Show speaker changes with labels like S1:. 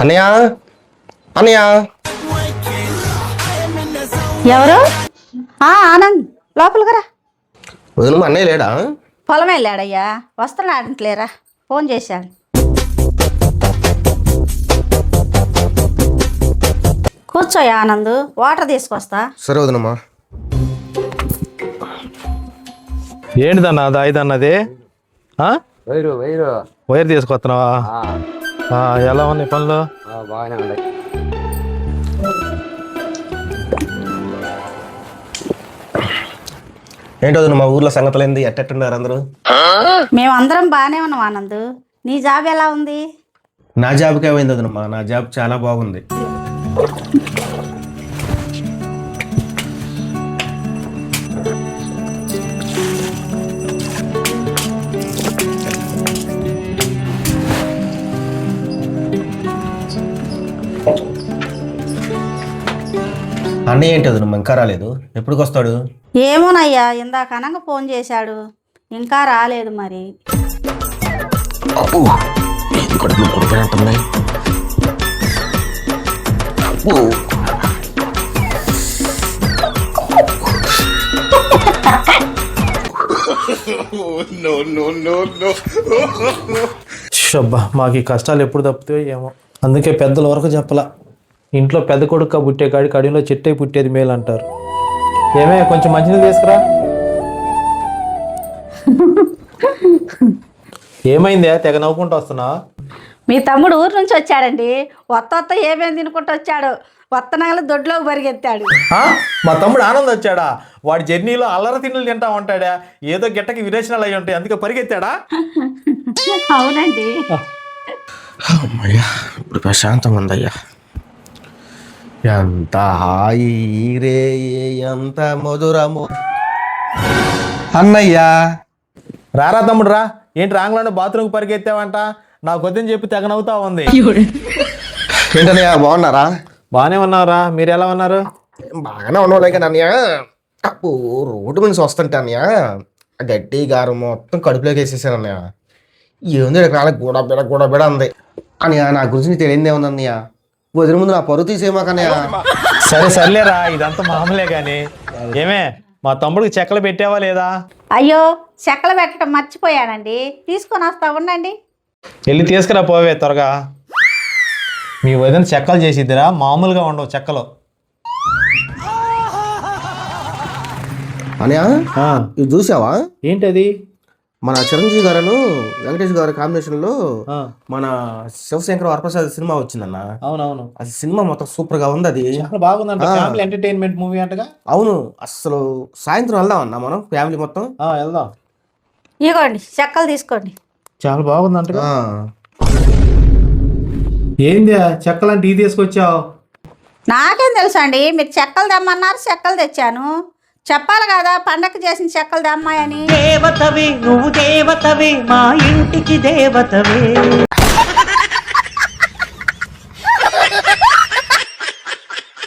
S1: అన్నయ్య? అన్నయ్య?
S2: ఎవరు? ఆ, ఆనంద్. లోపలికి రా.
S1: వదిన మా అన్నయ్య లేడా?
S2: పొలం వెళ్ళాడయ్యా వస్తున్నాడంట్లేరా ఫోన్ చేశాడు కూర్చోయా ఆనంద్. వాటర్ తీసుకొస్తా.
S1: సరే వదినమ్మా.
S3: ఏంటిదన్నా అది ఐదన్నది ఆ?
S4: Wire wire.
S3: వైర్ తీసుకొస్తున్నావా? ఆ, ఎలా ఉన్నాయి పనులు?
S4: బాగానే ఉన్నాయి.
S1: ఏంటి వదిన మా ఊర్లో సంగతులు ఏంది? ఎట్టెట్టున్నారు అందరూ?
S2: మేమందరం బాగానే ఉన్నాం ఆనంద్. నీ జాబ్ ఎలా ఉంది?
S1: నా జాబ్కి ఏమైంది వదినమ్మా నా జాబ్ చాలా బాగుంది. అన్నయ్య ఏంటి వదినమ్మా ఇంకా రాలేదు. ఎప్పటికి వస్తాడు
S2: ఏమోనయ్యా ఇందాక అనగా ఫోన్ చేశాడు. ఇంకా రాలేదు మరి.
S3: షబ్బా మాకు ఈ కష్టాలు ఎప్పుడు తప్పుతాయో ఏమో. అందుకే పెద్దల వరకు చెప్పలా. ఇంట్లో పెద్ద కొడుక పుట్టే కాడి కడిలో చెట్టే పుట్టేది మేలు అంటారు. ఏమే కొంచెం మంచినీళ్ళు తీసుకురా. ఏమైందే తెగ నవ్వుకుంటూ వస్తున్నా?
S2: మీ తమ్ముడు ఊరు నుంచి వచ్చాడండి. కొత్త కొత్త ఏమేమి తినుకుంటూ వచ్చాడు. కొత్త నగలు దొడ్లోకి పరిగెత్తాడు.
S3: మా తమ్ముడు ఆనంద్ వచ్చాడా? వాడి జర్నీలో అల్లర తిన్నులు తింటా ఉంటాడా? ఏదో గిట్టకి విరేచనాలు అయి ఉంటాయి. అందుకే పరిగెత్తాడా?
S2: అవునండి.
S1: అమ్మయ్యా ఇప్పుడు ప్రశాంతం ఉందయ్యా. ఎంత హాయి రే ఎంత మధురము. అన్నయ్యా.
S3: రారా తమ్ముడు రా. ఏంటి రాంగ్లోనే బాత్రూమ్కి పరిగెత్తావంట? నాకు వద్దని చెప్పి తెగ నవ్వుతా ఉంది
S1: ఏంటన్నయ్య బాగున్నారా?
S3: బాగానే ఉన్నారా మీరు ఎలా ఉన్నారు?
S1: బాగానే ఉన్నావు కానీ అన్నయ్య అప్పు రోడ్డు మీద వస్తుంటే అన్నయ్య గడ్డి గారు మొత్తం కడుపులోకి వేసేసాను అన్నయ్య. ఏంది ఇక్కడ రాలే గూడ బిడ గూడ బిడ అంది. అన్నయ్య నా గురించి తెలియదే ఉంది అన్నయ్య. వదిన ముందు నా పరువు తీసేమాకన్నయ్య
S3: సరే సర్లేరా ఇదంతా మామూలే కానీ ఏమే మా తమ్ముడికి చెక్కలు పెట్టావా లేదా?
S2: అయ్యో చెక్కలు పెట్టడం మర్చిపోయానండి. తీసుకొని వస్తా ఉండండి.
S3: వెళ్ళి తీసుకురా పోవే త్వరగా. మీ వదిన చెక్కలు చేసిద్దిరా మామూలుగా ఉండవు చెక్కలు.
S1: ఇది చూసావా?
S3: ఏంటది?
S1: మన చిరంజీవి గారు వెంకటేష్ గారి
S3: కాంబినేషన్లో
S1: మన శివశంకర్ వరప్రసాద్ సినిమా వచ్చిందన్న.
S3: అవునవును.
S1: అది సినిమా మొత్తం సూపర్గా ఉంది అది.
S3: బాగుందంట. ఫ్యామిలీ ఎంటర్టైన్మెంట్ మూవీ అంటగా?
S1: అవును. అసలు సాయంత్రం వెళ్దాం అన్న మనం ఫ్యామిలీ మొత్తం.
S3: ఆ, వెళ్దాం.
S2: ఇగోండి చెక్కలు తీసుకోండి.
S3: చాలా బాగుందంటగా.
S1: ఆ.
S3: ఏంది చెక్కలు అంటే ఇది తీసుకొచ్చావు?
S2: నాకేం తెలుసు అండి మీరు చెక్కలు తెమ్మన్నారు చెక్కలు తెచ్చాను. చెప్పాలి కదా పండగ చేసిన చెక్కలు అని
S5: దేవతవి నువ్వు దేవతవి మా ఇంటికి దేవతవే.